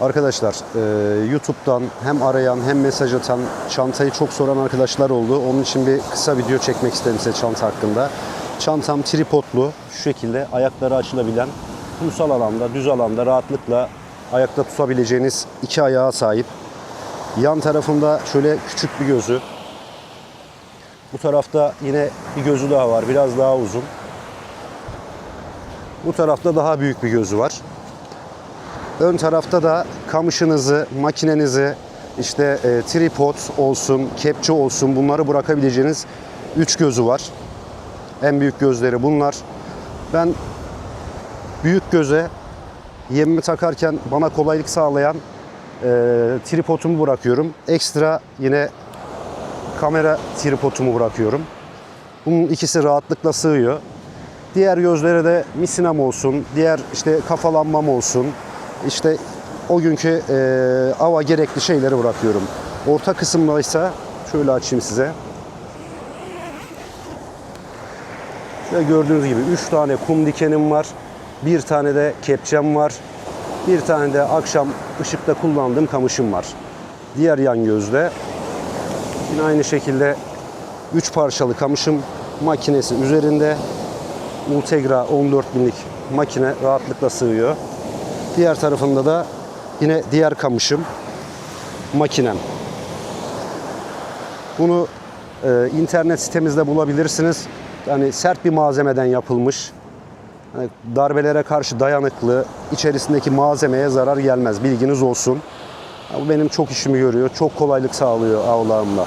Arkadaşlar e, YouTube'dan hem arayan hem mesaj atan çantayı çok soran arkadaşlar oldu. Onun için bir kısa video çekmek istedim size çanta hakkında. Çantam tripodlu şu şekilde ayakları açılabilen kumsal alanda, düz alanda rahatlıkla ayakta tutabileceğiniz iki ayağa sahip. Yan tarafında şöyle küçük bir gözü. Bu tarafta yine bir gözü daha var. Biraz daha uzun. Bu tarafta daha büyük bir gözü var. Ön tarafta da kamışınızı, makinenizi, işte e, tripod olsun, kepçe olsun bunları bırakabileceğiniz 3 gözü var. En büyük gözleri bunlar. Ben büyük göze yemimi takarken bana kolaylık sağlayan e, tripodumu bırakıyorum. Ekstra yine kamera tripodumu bırakıyorum. Bunun ikisi rahatlıkla sığıyor. Diğer gözlere de misinam olsun, diğer işte kafalanmam olsun, işte o günkü e, ava gerekli şeyleri bırakıyorum. Orta kısımda ise şöyle açayım size. Ve gördüğünüz gibi 3 tane kum dikenim var. Bir tane de kepçem var. Bir tane de akşam ışıkta kullandığım kamışım var. Diğer yan gözde yine aynı şekilde 3 parçalı kamışım makinesi üzerinde. Ultegra 14 binlik makine rahatlıkla sığıyor. Diğer tarafında da yine diğer kamışım makinem. Bunu e, internet sitemizde bulabilirsiniz. Yani sert bir malzemeden yapılmış. Yani darbelere karşı dayanıklı, içerisindeki malzemeye zarar gelmez. Bilginiz olsun. Bu benim çok işimi görüyor. Çok kolaylık sağlıyor avlarımla.